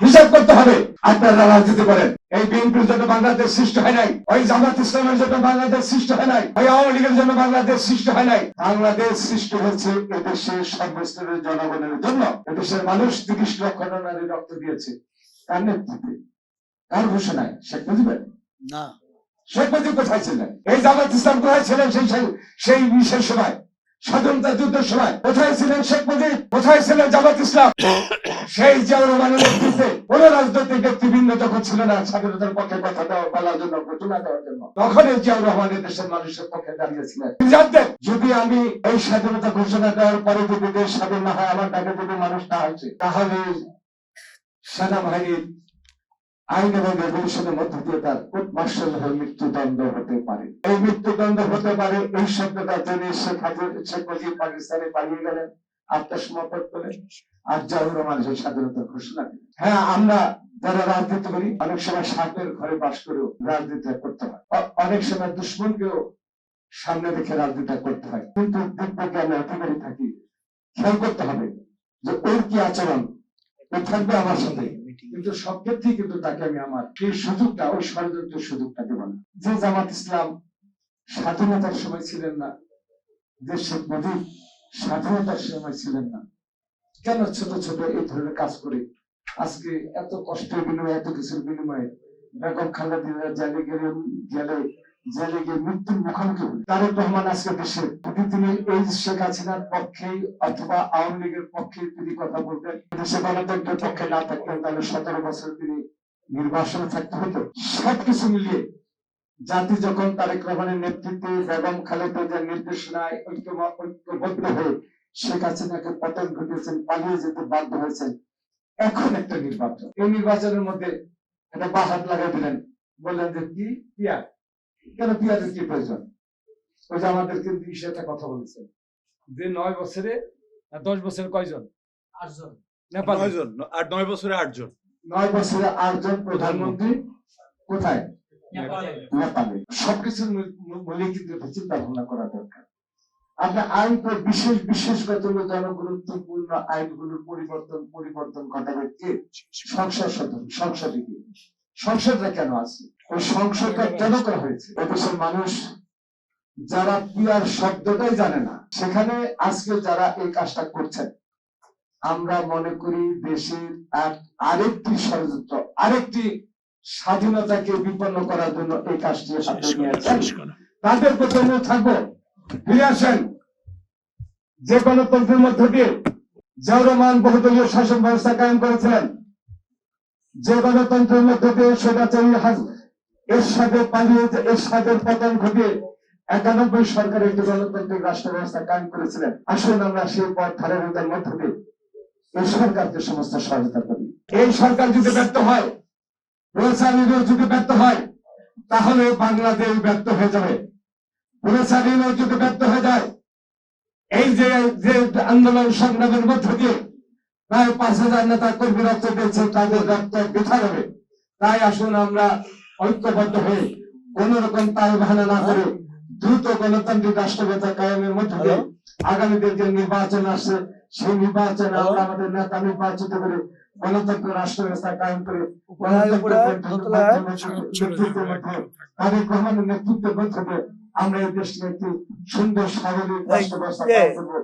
হিসাব করতে হবে। আপনারা রাজনীতি করেন এই বিএনপির জন্য বাংলাদেশ সৃষ্টি হয় নাই। ওই জামাত ইসলামের জন্য বাংলাদেশ সৃষ্টি হয় নাই। ওই আওয়ামী লীগের জন্য বাংলাদেশ সৃষ্টি হয় নাই। বাংলাদেশ সৃষ্টি হচ্ছে এদেশের সর্বস্তরের জনগণের জন্য। এদেশের মানুষ তিরিশ লক্ষ নারী রক্ত দিয়েছে। কার নেতৃত্বে? কার ঘোষণায়? শেখ মুজিবের? না। শেখ মুজিব কোথায় ছিলেন? এই জামাত ইসলাম কোথায় ছিলেন সেই সেই- সেই বিশেষ সময়? স্বাধীনতা যুদ্ধের সময় কোথায় ছিলেন শেখ মুজিব? কোথায় ছিলেন জামাত ইসলাম? সেই জিয়াউর রহমানের নেতৃত্বে কোন রাজনৈতিক ব্যক্তিবৃন্দ যখন ছিল না স্বাধীনতার পক্ষে কথা দেওয়া বলার জন্য, ঘোষণা দেওয়ার জন্য। তখন এই জিয়াউর রহমানের দেশের মানুষের পক্ষে দাঁড়িয়েছিলেন। তিনি জানতেন যদি আমি এই স্বাধীনতা ঘোষণা দেওয়ার পরে যদি দেশ স্বাধীন না হয়, আমার ডাকে যদি মানুষ না আসে, তাহলে সেনাবাহিনীর আইন এবং রেগুলেশনের মধ্য দিয়ে তার কোর্ট মার্শাল হয়ে মৃত্যুদণ্ড হতে পারে। এই মৃত্যুদণ্ড হতে পারে এই শব্দটা জেনে শেখ হাজির শেখ মুজিব পাকিস্তানে পালিয়ে গেলেন আত্মসমর্পণ করে আর জাহুর রহমান সেই স্বাধীনতার ঘোষণা হ্যাঁ আমরা যারা রাজনীতি করি, অনেক সময় সাপের ঘরে বাস করেও রাজনীতি করতে হয়। অনেক সময় দুশ্মনকেও সামনে রেখে রাজনীতি করতে হয়। কিন্তু দিব্যকে আমরা অধিকারী থাকি। খেয়াল করতে হবে যে ওর কি আচরণ? ও থাকবে আমার সাথে। কিন্তু সব ক্ষেত্রেই কিন্তু তাকে আমি আমার এই সুযোগটা, ওই ষড়যন্ত্রের সুযোগটা দেব না যে জামাত ইসলাম স্বাধীনতার সময় ছিলেন না, যে শেখ মুজিব স্বাধীনতার সময় ছিলেন না, কেন ছোট ছোট এই ধরনের কাজ করে আজকে এত কষ্টের বিনিময়ে, এত কিছুর বিনিময়ে বেগম খালেদা জেলে গেলে গেলে জেলে মৃত্যুর মুখোমুখি তারেক রহমান আজকে দেশের যদি তিনি এই শেখ হাসিনার পক্ষে অথবা আওয়ামী লীগের পক্ষে তিনি কথা বলতেন। দেশে গণতন্ত্রের পক্ষে না থাকতেন, তাহলে সতেরো বছর তিনি থাকতে হতো। সবকিছু মিলিয়ে জাতি যখন তারেক রহমানের নেতৃত্বে বেগম খালেদা নির্দেশনায় ঐক্য ঐক্যবদ্ধ হয়ে শেখ হাসিনাকে পতন ঘটিয়েছেন, পালিয়ে যেতে বাধ্য হয়েছেন, এখন একটা নির্বাচন। এই নির্বাচনের মধ্যে একটা বাহাত লাগাই দিলেন। বললেন যে কি? পিয়া কেন পিয়ারের কি প্রয়োজন? ওই যে আমাদের কিন্তু একটা কথা বলেছেন যে নয় বছরে দশ বছরে কয়জন? আটজন। নেপাল। নয় জন আর নয় বছরে আটজন। নয় বছরে আটজন প্রধানমন্ত্রী কোথায়? নেপালে। সবকিছুর মূল- কিন্তু চিন্তা ভাবনা করা দরকার। আপনার আইন বিশেষ বিশেষগত জনগুরুত্বপূর্ণ আইনগুলোর পরিবর্তন পরিবর্তন ঘটাবে কে? সংসদ সদন সংসদে কি সংসদটা কেন আছে? সংসদটা কেন করা হয়েছে? এদেশের মানুষ যারা পিয়ার শব্দটাই জানে না। সেখানে আজকে যারা এই কাজটা করছেন আমরা মনে করি দেশের এক আরেকটি ষড়যন্ত্র আরেকটি স্বাধীনতাকে বিপন্ন করার জন্য এই কাজটি তাদের অনুরোধ থাকব। ফিরে আসেন। যে গণতন্ত্রের মধ্য দিয়ে জিয়াউর রহমান বহুদলীয় শাসন ব্যবস্থা কায়েম করেছিলেন যে গণতন্ত্রের মধ্য দিয়ে স্বৈরাচারী হাজ- এরশাদে পালিয়ে এরশাদের পতন ঘটিয়ে একানব্বই সরকার একটি গণতান্ত্রিক রাষ্ট্র ব্যবস্থা কায়েম করেছিলেন। আসুন আমরা সেই পথ ধারাবাহিকতার মধ্য দিয়ে এই সরকারকে সমস্ত সহায়তা করি। এই সরকার যদি ব্যর্থ হয় প্রচারীরও যদি ব্যর্থ হয়, তাহলে বাংলাদেশ ব্যর্থ হয়ে যাবে। প্রচারীরও যদি ব্যর্থ হয়ে যায়, এই যে যে আন্দোলন সংগ্রামের মধ্য দিয়ে প্রায় পাঁচ হাজার নেতা কর্মী রক্ত দিয়েছে তাদের রক্ত বৃথা যাবে। তাই আসুন আমরা ঐক্যবদ্ধ হয়ে কোন রকম তাল বাহানা না করে দ্রুত গণতান্ত্রিক রাষ্ট্রব্যবস্থা কায়েমের মধ্য দিয়ে আগামীতে যে নির্বাচন আসছে সেই নির্বাচনে আমরা আমাদের নেতা নির্বাচিত করে গণতন্ত্র রাষ্ট্র ব্যবস্থা কায়েম করে তারেক রহমানের নেতৃত্বের মধ্যে দিয়ে আমরা এই দেশকে একটি সুন্দর স্বাভাবিক রাষ্ট্র ব্যবস্থা করব।